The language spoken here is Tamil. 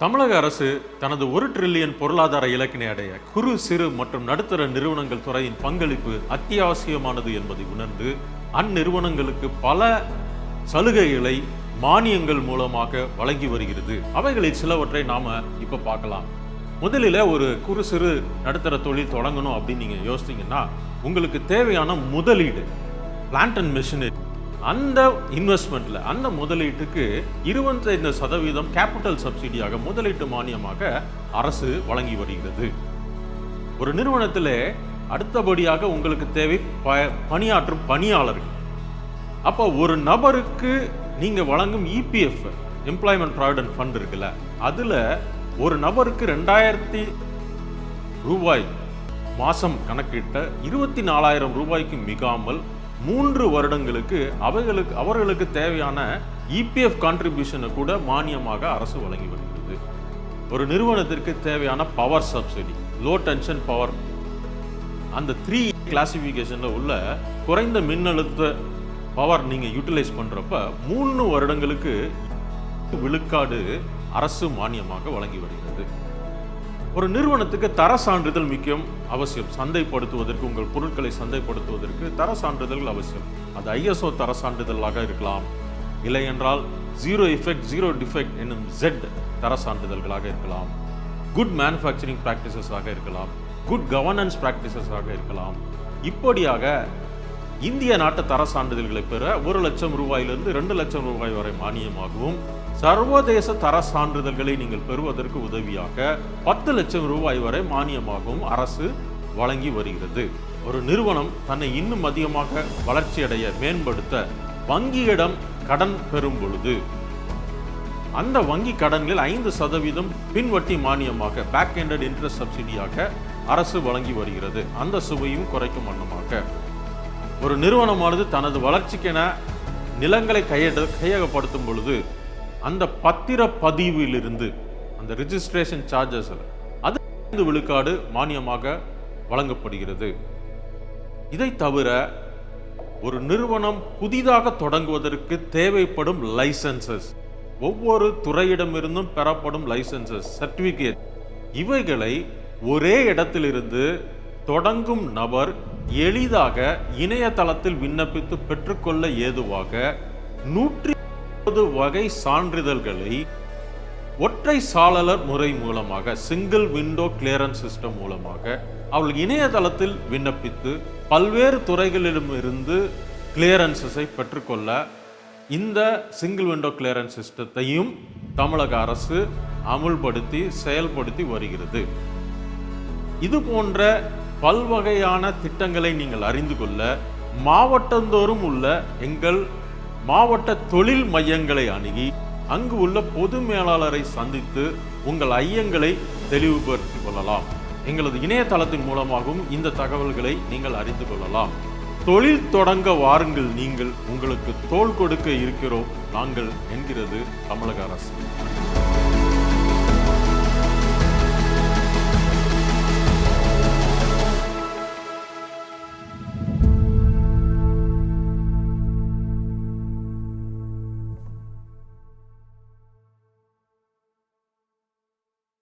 தமிழக அரசு தனது ஒரு ட்ரில்லியன் பொருளாதார இலக்கினை அடைய குறு சிறு மற்றும் நடுத்தர நிறுவனங்கள் துறையின் பங்களிப்பு அத்தியாவசியமானது என்பதை உணர்ந்து அந்நிறுவனங்களுக்கு பல சலுகைகளை மானியங்கள் மூலமாக வழங்கி வருகிறது. அவைகளில் சிலவற்றை நாம இப்ப பார்க்கலாம். முதலில் ஒரு குறு சிறு நடுத்தர தொழில் தொடங்கணும் அப்படின்னு நீங்க யோசித்தீங்கன்னா உங்களுக்கு தேவையான முதலீடு பிளான்ட் அண்ட் மெஷினரி அந்த இன்வெஸ்ட்மெண்ட்ல அந்த முதலீட்டுக்கு இருபத்தைந்து சதவீதம் கேபிட்டல் சப்சிடியாக முதலீட்டு மானியமாக அரசு வழங்கி வருகிறது. ஒரு நிறுவனத்தில் அடுத்தபடியாக உங்களுக்கு தேவை ப- பணியாற்றும் பணியாளர்கள். அப்போ ஒரு நபருக்கு நீங்கள் வழங்கும் இபிஎஃப் எம்ப்ளாய்மெண்ட் ப்ராவிடன்ட் ஃபண்ட் இருக்குல்ல அதில் ஒரு நபருக்கு ரெண்டாயிரத்தி ரூபாய் மாதம் கணக்கிட்ட இருபத்தி நாலாயிரம் ரூபாய்க்கு மிகாமல் மூன்று வருடங்களுக்கு அவைகளுக்கு அவர்களுக்கு தேவையான இபிஎஃப் கான்ட்ரிபியூஷனை கூட மானியமாக அரசு வழங்கி வருகிறது. ஒரு நிறுவனத்திற்கு தேவையான power subsidy low tension power அந்த த்ரீ கிளாசிஃபிகேஷனில் உள்ள குறைந்த மின்னழுத்த பவர் நீங்கள் யூட்டிலைஸ் பண்ணுறப்ப மூணு வருடங்களுக்கு விழுக்காடு அரசு மானியமாக வழங்கி வருகிறது. ஒரு நிறுவனத்துக்கு தர சான்றிதழ் முக்கியம் அவசியம். சந்தைப்படுத்துவதற்கு உங்கள் பொருட்களை சந்தைப்படுத்துவதற்கு தர சான்றிதழ்கள் அவசியம். அது ஐஎஸ்ஓ தர சான்றிதழாக இருக்கலாம். இல்லை என்றால் ஜீரோ எஃபெக்ட் ஜீரோ டிஃபெக்ட் என்னும் ஜெட் தர சான்றிதழ்களாக இருக்கலாம். குட் மேனுஃபேக்சரிங் ப்ராக்டிசஸாக இருக்கலாம். குட் கவர்னன்ஸ் ப்ராக்டிசஸாக இருக்கலாம். இப்படியாக இந்திய நாட்டு தர சான்றிதழ்களை பெற ஒரு லட்சம் ரூபாயிலிருந்து ரெண்டு லட்சம் ரூபாய் வரை மானியமாகவும் சர்வதேச தர சான்றிதழ்களை நீங்கள் பெறுவதற்கு உதவியாக பத்து லட்சம் ரூபாய் வரை மானியமாகவும் அரசு வழங்கி வருகிறது. ஒரு நிறுவனம் தன்னை இன்னும் அதிகமாக வளர்ச்சியடைய மேம்படுத்த வங்கியிடம் கடன் பெறும் பொழுது அந்த வங்கி கடன்களில் ஐந்து சதவீதம் பின்வட்டி மானியமாக பேக் ஹேண்டட் இன்ட்ரெஸ்ட் சப்சிடியாக அரசு வழங்கி வருகிறது. அந்த சுவையும் குறைக்கும் வண்ணமாக ஒரு நிறுவனமானது தனது வளர்ச்சிக்கென நிலங்களை கையட கையகப்படுத்தும் பொழுது அந்த பத்திர பதிவிலிருந்து அந்த ரிஜிஸ்ட்ரேஷன் சார்ஜஸ் அது விழுக்காடு மானியமாக வழங்கப்படுகிறது. இதை தவிர ஒரு நிறுவனம் புதிதாக தொடங்குவதற்கு தேவைப்படும் லைசன்சஸ் ஒவ்வொரு துறையிடமிருந்தும் பெறப்படும் லைசன்சஸ் சர்டிபிகேட் இவைகளை ஒரே இடத்திலிருந்து தொடங்கும் நபர் எளிதாக இணையதளத்தில் விண்ணப்பித்து பெற்றுக்கொள்ள ஏதுவாக நூற்றி முப்பது வகை சான்றிதழ்களை ஒற்றை சாளலர் முறை மூலமாக சிங்கிள் விண்டோ கிளியரன்ஸ் சிஸ்டம் மூலமாக அவள் இணையதளத்தில் விண்ணப்பித்து பல்வேறு துறைகளிடமிருந்து கிளியரன்சஸை பெற்றுக்கொள்ள இந்த சிங்கிள் விண்டோ கிளியரன்ஸ் சிஸ்டத்தையும் தமிழக அரசு அமுல்படுத்தி செயல்படுத்தி வருகிறது. இது போன்ற பல்வகையான திட்டங்களை நீங்கள் அறிந்து கொள்ள மாவட்டந்தோறும் உள்ள எங்கள் மாவட்ட தொழில் மையங்களை அணுகி அங்கு உள்ள பொது மேலாளரை சந்தித்து உங்கள் ஐயங்களை தெளிவுபடுத்திக் கொள்ளலாம். எங்களது இணையதளத்தின் மூலமாகவும் இந்த தகவல்களை நீங்கள் அறிந்து கொள்ளலாம். தொழில் தொடங்க வாருங்கள் நீங்கள் உங்களுக்கு தோள் கொடுக்க இருக்கிறோம் நாங்கள் என்கிறது தமிழக அரசு.